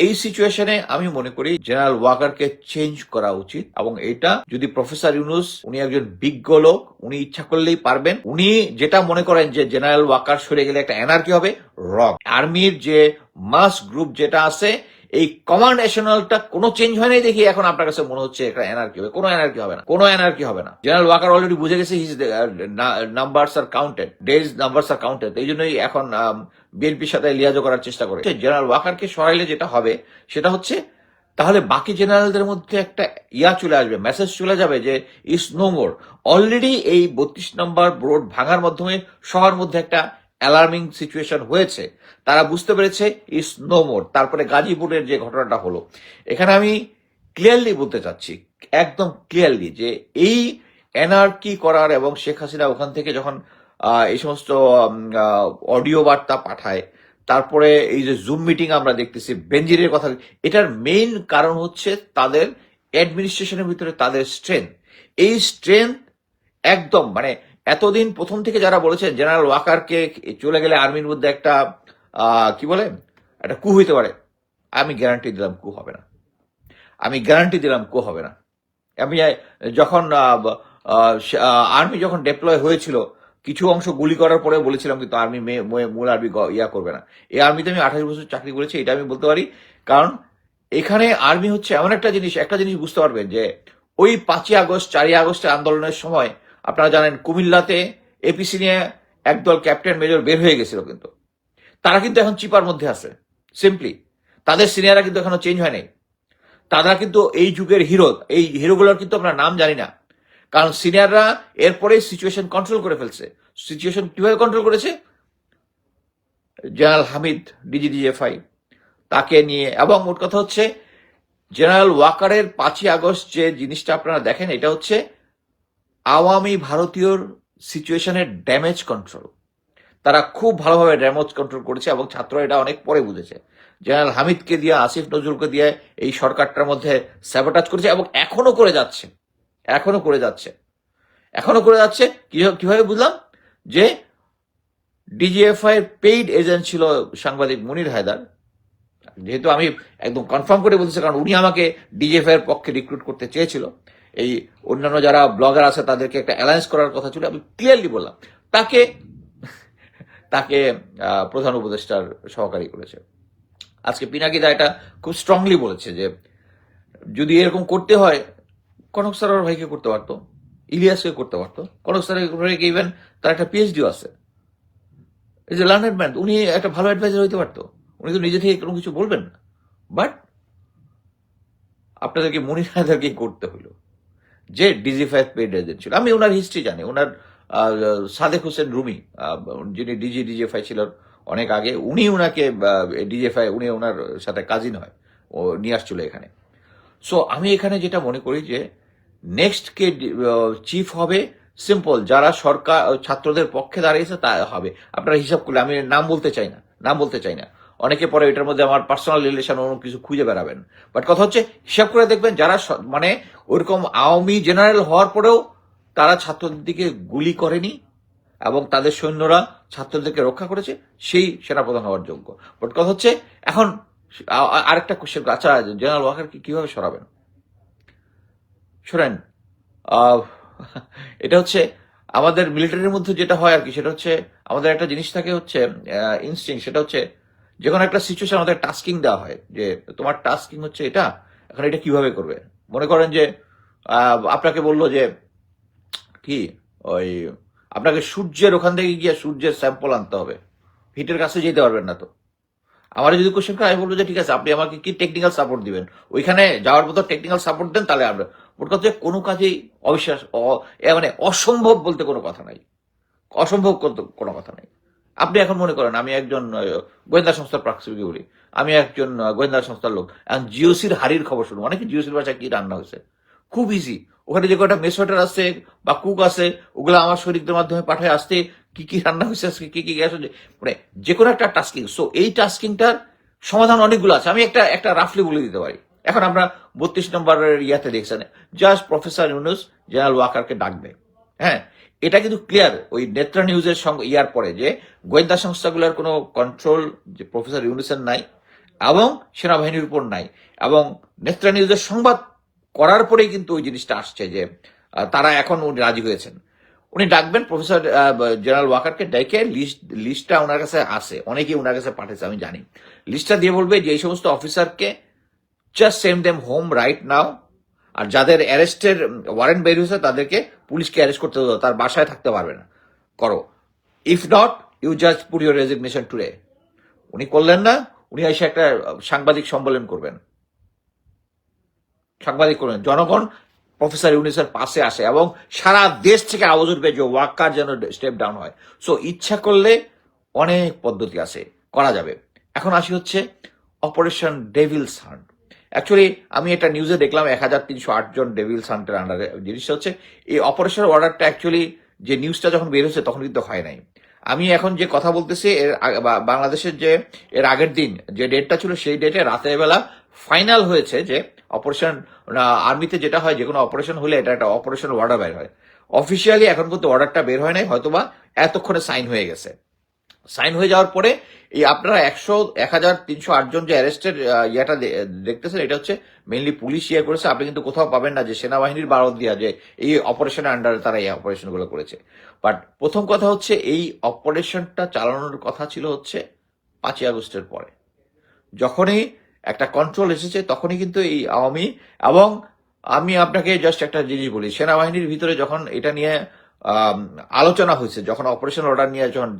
এই সিচুয়েশনে আমি মনে করি জেনারেল ওয়াকারকে চেঞ্জ করা উচিত এবং এটা যদি প্রফেসর ইউনুস উনি একজন বিজ্ঞ লোক, উনি ইচ্ছা করলেই পারবেন। উনি যেটা মনে করেন যে জেনারেল ওয়াকার সরে গেলে একটা এনার্জি হবে রং আর্মির যে মাস গ্রুপ যেটা আছে এই কমান্ড এশনালটা কোনো চেঞ্জ হয় নাই দেখি এখন আপনার কাছে মনে হচ্ছে একটা এনার্কি হবে। কোনো এনার্কি হবে না। কোনো এনার্কি হবে না। জেনারেল ওয়াকার অলরেডি বুঝে গেছে his numbers are counted days numbers are counted এই জন্যই এখন বিএনপির সাথে লিয়াজো করার চেষ্টা করে। জেনারেল ওয়াকারকে সরাইলে যেটা হবে, সেটা হচ্ছে, তাহলে বাকি জেনারেলদের মধ্যে একটা ইয়া চলে আসবে মেসেজ চলে যাবে যে ইস নো মোর অলরেডি এই বত্রিশ নম্বর রোড ভাঙার মাধ্যমে সবার মধ্যে একটা অ্যালার্মিং সিচুয়েশন হয়েছে, তারা বুঝতে পেরেছে ইস নো মোর তারপরে গাজীপুরের যে ঘটনাটা হলো, এখানে আমি ক্লিয়ারলি বলতে চাচ্ছি, একদম ক্লিয়ারলি যে এই এনআরকি করার এবং শেখ হাসিনা ওখান থেকে যখন এই সমস্ত অডিও বার্তা পাঠায়, তারপরে এই যে জুম মিটিং আমরা দেখতেছি বেঞ্জিরের কথা, এটার মেইন কারণ হচ্ছে তাদের অ্যাডমিনিস্ট্রেশনের ভিতরে তাদের স্ট্রেংথ এই স্ট্রেংথ একদম মানে এতদিন প্রথম থেকে যারা বলেছেন জেনারেল ওয়াকারকে চলে গেলে আর্মির মধ্যে একটা কি বলে? একটা কু হইতে পারে। আমি গ্যারান্টি দিলাম কু হবে না। আমি গ্যারান্টি দিলাম কু হবে না। আমি যখন আর্মি যখন ডেপ্লয় হয়েছিল, কিছু অংশ গুলি করার পরে বলেছিলাম কিন্তু আর্মি মূল আর্মি ইয়া করবে না। এই আর্মিতে আমি আঠাশ বছর চাকরি করেছি, এটা আমি বলতে পারি। কারণ এখানে আর্মি হচ্ছে এমন একটা জিনিস একটা জিনিস বুঝতে পারবেন যে ওই পাঁচই আগস্ট, চারই আগস্টের আন্দোলনের সময় আপনারা জানেন কুমিল্লাতে এপিসি নিয়ে একদল ক্যাপ্টেন মেজর বের হয়ে গেছিল কিন্তু। তারা কিন্তু এখন চিপার মধ্যে আছে সিম্পলি তাদের সিনিয়ররা কিন্তু এখনও চেঞ্জ হয় নাই। তারা কিন্তু এই যুগের হিরো এই হিরোগুলোর কিন্তু আমরা নাম জানি না। কারণ সিনিয়ররা এরপরে সিচুয়েশন কন্ট্রোল করে ফেলছে। সিচুয়েশন কীভাবে কন্ট্রোল করেছে? জেনারেল হামিদ ডিজিডিএফআই তাকে নিয়ে। এবং মোট কথা হচ্ছে জেনারেল ওয়াকারের পাঁচই আগস্ট যে জিনিসটা আপনারা দেখেন, এটা হচ্ছে আওয়ামী ভারতীয় সিচুয়েশনের ড্যামেজ কন্ট্রোল তারা খুব ভালোভাবে ড্যামেজ কন্ট্রোল করেছে এবং ছাত্ররা এটা অনেক পরে বুঝেছে। জেনারেল হামিদকে দিয়ে, আসিফ নজরুলকে দিয়ে এই সরকারটার মধ্যে স্যাবোটাজ করেছে এবং এখনও করে যাচ্ছে। এখনও করে যাচ্ছে। এখনও করে যাচ্ছে। কিভাবে- বুঝলাম? যে ডিজিএফআই এর পেইড এজেন্ট ছিল সাংবাদিক মুনির হায়দার। যেহেতু আমি একদম কনফার্ম করে বলতেছি কারণ উনি আমাকে ডিজিএফআই এর পক্ষে রিক্রুট করতে চেয়েছিল। এই অন্যান্য যারা ব্লগার আছে, তাদেরকে একটা অ্যালায়েন্স করার কথা ছিল, আমি ক্লিয়ারলি বললাম। তাকে তাকে প্রধান উপদেষ্টার সহকারী করেছে। আজকে পিনাকিদা এটা খুব স্ট্রংলি বলেছে যে, যদি এরকম করতে হয়, কনক সারার ভাইকে করতে পারতো, ইলিয়াসকে করতে পারতো। কনক সারের ভাইকে ইভেন তার একটা পিএইচডিও আছে। এই যে লার্নার ম্যান উনি একটা ভালো অ্যাডভাইজার হইতে পারতো। উনি তো নিজে থেকে কোনো কিছু বলবেন না। বাট আপনাদেরকে মনির হায়দারকে করতে হলো যে ডিজিফাই পেড এজেন্ট ছিল। আমি ওনার হিস্ট্রি জানি। ওনার সাদেক হোসেন রুমি যিনি ডিজি ডিজিএফআই ছিলেন অনেক আগে, উনি ওনাকে ডিজিএফআই উনি ওনার সাথে কাজিন হয়। ও নিয়ে আসছিল এখানে। সো আমি এখানে যেটা মনে করি যে নেক্সট কে চিফ হবে সিম্পল যারা সরকার, ছাত্রদের পক্ষে দাঁড়িয়েছে তা হবে। আপনারা হিসাব করলে, আমি নাম বলতে চাই না, নাম বলতে চাই না। অনেকে পরে এটার মধ্যে আমার পার্সোনাল রিলেশন অন্য কিছু খুঁজে বেড়াবেন। বাট কথা হচ্ছে, হিসাব করে দেখবেন যারা মানে ওইরকম আওয়ামী জেনারেল হওয়ার পরেও তারা ছাত্রদের দিকে গুলি করেনি এবং তাদের সৈন্যরা ছাত্রদেরকে রক্ষা করেছে, সেই সেনাপ্রধান হওয়ার যোগ্য। বাট কথা হচ্ছে, এখন আরেকটা কোশ্চেন আচ্ছা জেনারেল ওয়াকারকে কীভাবে সরাবেন? শোনেন এটা হচ্ছে আমাদের মিলিটারির মধ্যে যেটা হয় আর কি, সেটা হচ্ছে আমাদের একটা জিনিস থাকে হচ্ছে ইনস্টিং সেটা হচ্ছে যে কোনো একটা সিচুয়েশন আমাদের টাস্কিং দেওয়া হয়, যে তোমার টাস্কিং হচ্ছে এটা, এখন এটা কীভাবে করবে? মনে করেন যে আপনাকে বলল যে, কি ওই, আপনাকে সূর্যের ওখান থেকে গিয়ে সূর্যের স্যাম্পল আনতে হবে। হিটের কাছে যেতে পারবেন না তো। আমার যদি কোশ্চেন করে, আমি বলব যে, ঠিক আছে, আপনি আমাকে কি টেকনিক্যাল সাপোর্ট দিবেন? ওইখানে যাওয়ার মতো টেকনিক্যাল সাপোর্ট দেন, তাহলে আমরা মোট কথা কোনো কাজেই অবিশ্বাস মানে অসম্ভব বলতে কোনো কথা নাই। অসম্ভব কোনো কথা নাই। আপনি এখন মনে করেন, আমি একজন গোয়েন্দা সংস্থার প্রাক্সিকি বলি, আমি একজন গোয়েন্দা সংস্থার লোক এখন জিওসির হাড়ির খবর শুনব। অনেকে জিওসির বাসায় কি রান্না হয়েছে? খুব ইজি ওখানে যে কটা মেসোটার আছে, বা কুক আছে, ওগুলো আমার শরীরদের মাধ্যমে পাঠায় আসতে, কি কি রান্না হয়েছে আজকে, কি কি গ্যাস হচ্ছে মানে যে কোনো একটা টাস্কিং সো এই টাস্কিংটার সমাধান অনেকগুলো আছে। আমি একটা একটা রাফলি বলে দিতে পারি। এখন আমরা বত্রিশ নম্বরের ইয়াতে দেখছেন জাস্ট প্রফেসর ইউনুস জেনারেল ওয়াকারকে ডাকবে। হ্যাঁ? এটা কিন্তু ক্লিয়ার ওই নেত্রা নিউজের সঙ্গে, ইয়ার পরে যে গোয়েন্দা সংস্থাগুলোর কোনো কন্ট্রোল যে প্রফেসর ইউনুসের নাই এবং সেনাবাহিনীর উপর নাই এবং নেত্রা নিউজের সংবাদ করার পরেই কিন্তু ওই জিনিসটা আসছে যে তারা এখন উনি রাজি হয়েছেন। উনি ডাকবেন প্রফেসর জেনারেল ওয়াকারকে ডেকে লিস্ট লিস্টটা ওনার কাছে আসে, অনেকেই ওনার কাছে পাঠিয়েছে আমি জানি। লিস্টটা দিয়ে বলবে যে, এই সমস্ত অফিসারকে just send them home right now আর যাদের অ্যারেস্টের ওয়ারেন্ট বের হয়েছে, তাদেরকে পুলিশকে অ্যারেস্ট করতে দাও, তার বাসায় থাকতে পারবে না। করো। If not you just put your resignation today উনি করলেন না, উনি এসে একটা সাংবাদিক সম্মেলন করবেন। সাংবাদিক করবেন। জনগণ, প্রফেসর ইউনিসের পাশে আসে এবং সারা দেশ থেকে আওয়াজ উঠবে যে ওয়াক্কার যেন স্টেপ ডাউন হয়। সো ইচ্ছা করলে অনেক পদ্ধতি আছে, করা যাবে। এখন আসি হচ্ছে অপারেশন ডেভিলস হান্ট অ্যাকচুয়ালি আমি একটা নিউজে দেখলাম এক হাজার তিনশো আট জন ডেভিলস হান্টের আন্ডারে জিনিসটা হচ্ছে, এই অপারেশন অর্ডারটা অ্যাকচুয়ালি যে নিউজটা যখন বের হয়েছে তখন কিন্তু হয় নাই। আমি এখন যে কথা বলতেছি, এর বাংলাদেশের যে, এর আগের দিন যে ডেটটা ছিল সেই ডেটে রাতের বেলা ফাইনাল হয়েছে যে অপারেশন আর্মিতে যেটা হয়, যে কোনো অপারেশন হলে এটা একটা অপারেশন অর্ডার বের হয়। অফিসিয়ালি এখন পর্যন্ত অর্ডারটা বের হয় নাই, হয়তোবা এতক্ষণে সাইন হয়ে গেছে। সাইন হয়ে যাওয়ার পরে এই আপনারা একশো এক হাজার তিনশো আটজন যে অ্যারেস্টের ইয়েটা দেখতেছেন, এটা হচ্ছে মেনলি পুলিশ ইয়ে করেছে, আপনি কিন্তু কোথাও পাবেন না যে সেনাবাহিনীর বারত দিয়া যে এই অপারেশনের আন্ডারে তারা এই অপারেশনগুলো করেছে। বাট প্রথম কথা হচ্ছে, এই অপারেশনটা চালানোর কথা ছিল হচ্ছে পাঁচই আগস্টের পরে। যখনই একটা কন্ট্রোল এসেছে, তখনই কিন্তু এই আওয়ামী এবং আমি আপনাকে জাস্ট একটা জিনিস বলি, সেনাবাহিনীর ভিতরে যখন এটা নিয়ে আলোচনা হয়েছে, যখন অপারেশন অর্ডার নিয়ে যখন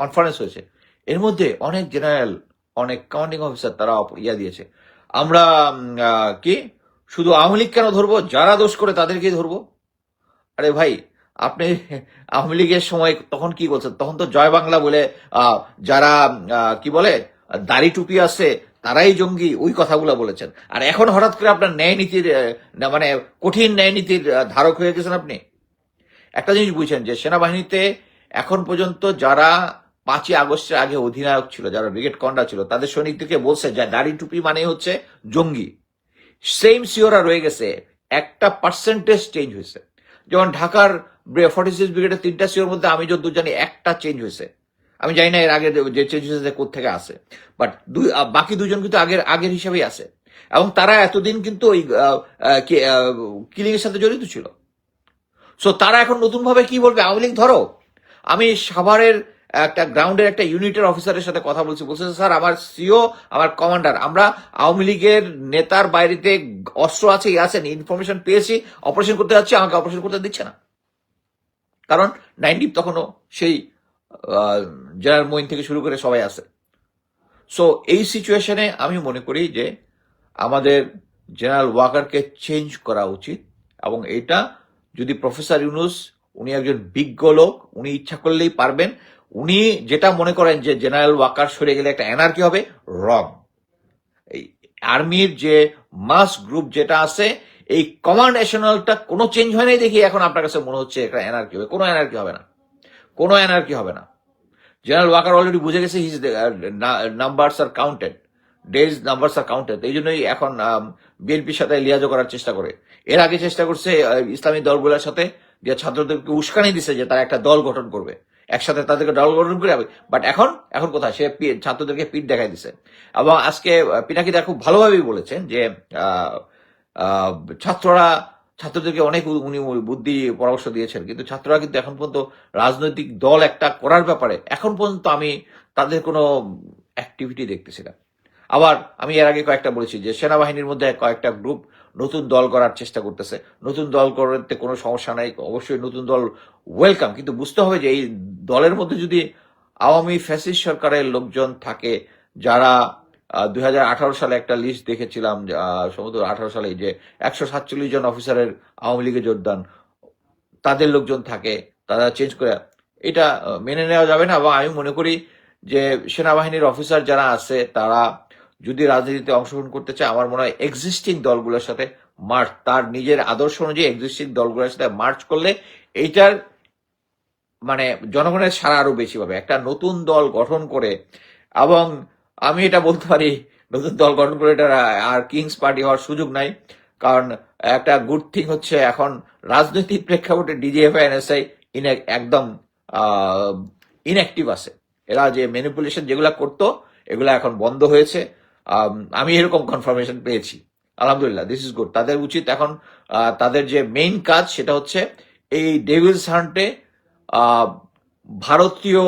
কনফারেন্স হয়েছে এর মধ্যে অনেক জেনারেল, অনেক কমান্ডিং অফিসার তারা ইয়া দিয়েছে। আমরা কি? শুধু আওয়ামী লীগ কেন ধরবো? যারা দোষ করে তাদেরকেই ধরবো? আরে ভাই, আপনি আওয়ামী লীগের সময় তখন কি বলছেন? তখন তো জয় বাংলা বলে যারা কি বলে, দাড়ি টুপি আছে তারাই জঙ্গি, ওই কথাগুলো বলেছেন। আর এখন হঠাৎ করে আপনার ন্যায় নীতির মানে কঠিন ন্যায় নীতির ধারক হয়ে গেছেন আপনি। একটা জিনিস বুঝছেন যে, সেনাবাহিনীতে এখন পর্যন্ত যারা পাঁচই আগস্টের আগে অধিনায়ক ছিল, যারা ব্রিগেড কমান্ডার ছিল, তাদের সৈনিকদেরকে বলছে যে দাড়ি টুপি মানে হচ্ছে জঙ্গি। সেম সিওরা রয়ে গেছে, একটা পার্সেন্টেজ চেঞ্জ হয়েছে। যেমন ঢাকার ফর্টি সিক্স ব্রিগেডের তিনটা সিওর মধ্যে আমি যতদূর জানি একটা চেঞ্জ হয়েছে। আমি জানি না এর আগে যে চেঞ্জ হয়েছে কোথেকে আসে। বাট দুই বাকি দুজন কিন্তু আগের আগের হিসাবেই আছে এবং তারা এতদিন কিন্তু ওই কিলিং এর সাথে জড়িত ছিল। সো তারা এখন নতুন ভাবে কি বলবে? আওয়ামী লীগ ধরো। আমি সাভারের একটা গ্রাউন্ডের একটা ইউনিটের অফিসারের সাথে কথা বলছি। বলছে, স্যার, আমার সিও, আমার কমান্ডার, আমরা আওয়ামী লীগের নেতার বাইরেতে অস্ত্র আছে ই আছেন ইনফরমেশন পেয়েছি, অপারেশন করতে যাচ্ছি, আমাকে অপারেশন করতে দিচ্ছে না। কারণ নাইনটি তখনও সেই জেনারেল মইন থেকে শুরু করে সবাই আছে। সো এই সিচুয়েশনে আমি মনে করি যে আমাদের জেনারেল ওয়াকারকে চেঞ্জ করা উচিত এবং এটা যদি প্রফেসর ইউনুস উনি একজন বিজ্ঞ লোক উনি ইচ্ছা করলেই পারবেন। উনি যেটা মনে করেন যে জেনারেল ওয়াকার সরে গেলে একটা এনার্কি হবে রং। এই আর্মির যে মাস গ্রুপ যেটা আছে এই কমান্ড এশনালটা কোনো চেঞ্জ হয় নাই দেখি এখন আপনার কাছে মনে হচ্ছে একটা এনার্কি হবে। কোনো এনার্কি হবে না। কোনো এনার্কি হবে না। জেনারেল ওয়াকার অলরেডি বুঝে গেছে his numbers are counted days numbers are counted এই জন্যই এখন বিএনপির সাথে লিয়াজো করার চেষ্টা করে। এর আগে চেষ্টা করছে আহ, ইসলামী দলগুলোর সাথে। যে ছাত্রদেরকে উস্কানি দিছে যে তারা একটা দল গঠন করবে। একসাথে তাদেরকে দল গঠন করে বাট এখন এখন কোথায়? সে ছাত্রদেরকে পিঠ দেখাই দিছে। এবং আজকে পিনাকিদা খুব ভালোভাবেই বলেছেন যে ছাত্ররা, ছাত্রদেরকে অনেক উনি বুদ্ধি পরামর্শ দিয়েছেন, কিন্তু ছাত্ররা কিন্তু এখন পর্যন্ত রাজনৈতিক দল একটা করার ব্যাপারে এখন পর্যন্ত আমি তাদের কোনো অ্যাক্টিভিটি দেখতেছি না। আবার আমি এর আগে কয়েকটা বলেছি যে সেনাবাহিনীর মধ্যে কয়েকটা গ্রুপ নতুন দল করার চেষ্টা করতেছে। নতুন দল করতে কোনো সমস্যা নাই। অবশ্যই নতুন দল ওয়েলকাম কিন্তু বুঝতে হবে যে এই দলের মধ্যে যদি আওয়ামী ফ্যাসিস্ট সরকারের লোকজন থাকে, যারা দু হাজার আঠারো সালে একটা লিস্ট দেখেছিলাম সম্ভবত আঠারো সালে যে একশো সাতচল্লিশ জন অফিসারের আওয়ামী লীগে যোগদান তাদের লোকজন থাকে, তারা চেঞ্জ করে, এটা মেনে নেওয়া যাবে না। এবং আমি মনে করি যে সেনাবাহিনীর অফিসার যারা আছে, তারা যদি রাজনীতিতে অংশগ্রহণ করতে চায়, আমার মনে হয় এক্সিস্টিং দলগুলোর সাথে মার্চ তার নিজের আদর্শ অনুযায়ী এক্সিস্টিং দলগুলোর সাথে মার্চ করলে এইটার মানে জনগণের সারা আরও বেশি পাবে। একটা নতুন দল গঠন করে এবং আমি এটা বলতে পারি, নতুন দল গঠন করে এটা আর কিংস পার্টি হওয়ার সুযোগ নাই। কারণ একটা গুড থিং হচ্ছে এখন রাজনৈতিক প্রেক্ষাপটে ডিজিএফ এনএসআই একদম ইনঅ্যাক্টিভ আছে। এরা যে ম্যানিপুলেশন যেগুলা করতো, এগুলো এখন বন্ধ হয়েছে। আম, এরকম কনফার্মেশন পেয়েছি। আলহামদুলিল্লাহ দিস ইজ গুড তাদের উচিত এখন তাদের যে মেইন কাজ সেটা হচ্ছে এই ডেভিলস হান্টে ভারতীয়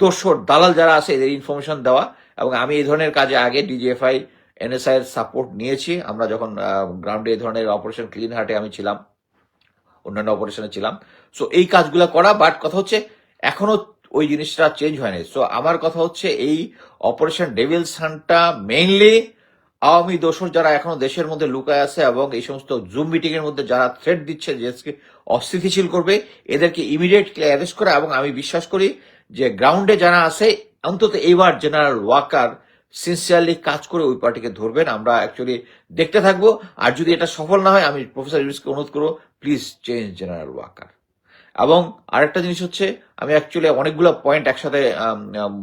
দোসর দালাল যারা আছে এদের ইনফরমেশন দেওয়া এবং আমি এই ধরনের কাজে আগে ডিজিএফআই এনএসআই এর সাপোর্ট নিয়েছি। আমরা যখন গ্রাউন্ডে এই ধরনের অপারেশন ক্লিন হার্টে আমি ছিলাম অন্যান্য অপারেশনে ছিলাম। সো এই কাজগুলো করা বাট কথা হচ্ছে এখনও ওই জিনিসটা চেঞ্জ হয়নি। সো আমার কথা হচ্ছে এই অপারেশন ডেভিলস হান্টটা মেইনলি আওয়ামী দোসর যারা এখনও দেশের মধ্যে লুকায় আছে এবং এই সমস্ত জুম মিটিং এর মধ্যে যারা থ্রেট দিচ্ছে দেশকে অস্থিতিশীল করবে, এদেরকে ইমিডিয়েটলি অ্যারেস্ট করা এবং আমি বিশ্বাস করি যে গ্রাউন্ডে যারা আছে, অন্তত এইবার জেনারেল ওয়াকার সিনসিয়ারলি কাজ করে ওই পার্টিকে ধরবেন। আমরা অ্যাকচুয়ালি দেখতে থাকব। আর যদি এটা সফল না হয়, আমি প্রফেসর ইউনুসকে অনুরোধ করব প্লিজ চেঞ্জ জেনারেল ওয়াকার এবং আরেকটা জিনিস হচ্ছে, আমি অ্যাকচুয়ালি অনেকগুলো পয়েন্ট একসাথে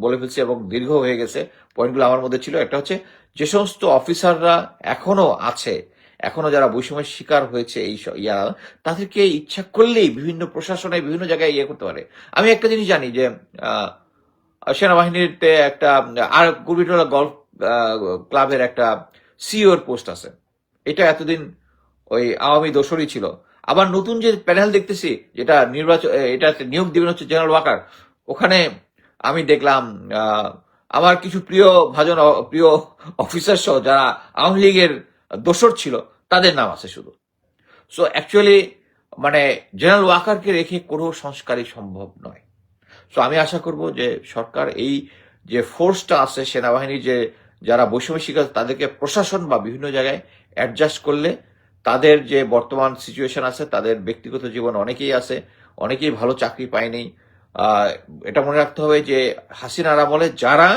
বলে ফেলছি এবং দীর্ঘ হয়ে গেছে। পয়েন্টগুলো আমার মধ্যে ছিল। একটা হচ্ছে, যে সমস্ত অফিসাররা এখনও আছে, এখনও যারা বৈষম্যের শিকার হয়েছে এই ইয়া, তাদেরকে ইচ্ছা করলেই বিভিন্ন প্রশাসনে বিভিন্ন জায়গায় ইয়ে করতে পারে। আমি একটা জিনিস জানি যে সেনাবাহিনীতে একটা, আর কুর্বিটোলা গল্ফ ক্লাবের একটা সিওর পোস্ট আছে। এটা এতদিন ওই আওয়ামী দোসরই ছিল। আবার নতুন যে প্যানেল দেখতেছি, যেটা নির্বাচন এটা নিয়োগ দিবেন হচ্ছে জেনারেল ওয়াকার, ওখানে আমি দেখলাম আমার কিছু প্রিয় ভাজন প্রিয় অফিসার সহ যারা আওয়ামী লীগের দোসর ছিল, তাদের নাম আছে শুধু। সো অ্যাকচুয়ালি মানে জেনারেল ওয়াকারকে রেখে কোনো সংস্কারই সম্ভব নয়। সো আমি আশা করব যে সরকার এই যে ফোর্সটা আছে, সেনাবাহিনীর যে যারা বৈষম্য শিকার তাদেরকে প্রশাসন বা বিভিন্ন জায়গায় অ্যাডজাস্ট করলে তাদের যে বর্তমান সিচুয়েশন আছে, তাদের ব্যক্তিগত জীবন অনেকেই আছে, অনেকেই ভালো চাকরি পায়নি। এটা মনে রাখতে হবে যে হাসিনার আমলে যারা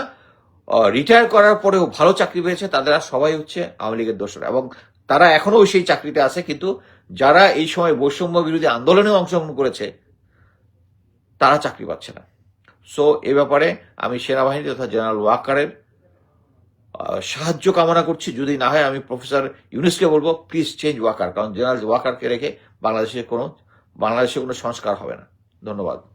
রিটায়ার করার পরেও ভালো চাকরি পেয়েছে তারা সবাই হচ্ছে আওয়ামী লীগের দোষরা এবং তারা এখনও সেই চাকরিতে আছে, কিন্তু যারা এই সময় বৈষম্য বিরোধী আন্দোলনে অংশগ্রহণ করেছে, তারা চাকরি পাচ্ছে না। সো এ ব্যাপারে আমি সেনাবাহিনী তথা জেনারেল ওয়াকারের সাহায্য কামনা করছি। যদি না হয় আমি প্রফেসর ইউনেসকে বলব প্লিজ চেঞ্জ ওয়াকার কারণ জেনারেল ওয়াকারকে রেখে বাংলাদেশে কোনো বাংলাদেশে কোনো সংস্কার হবে না। ধন্যবাদ।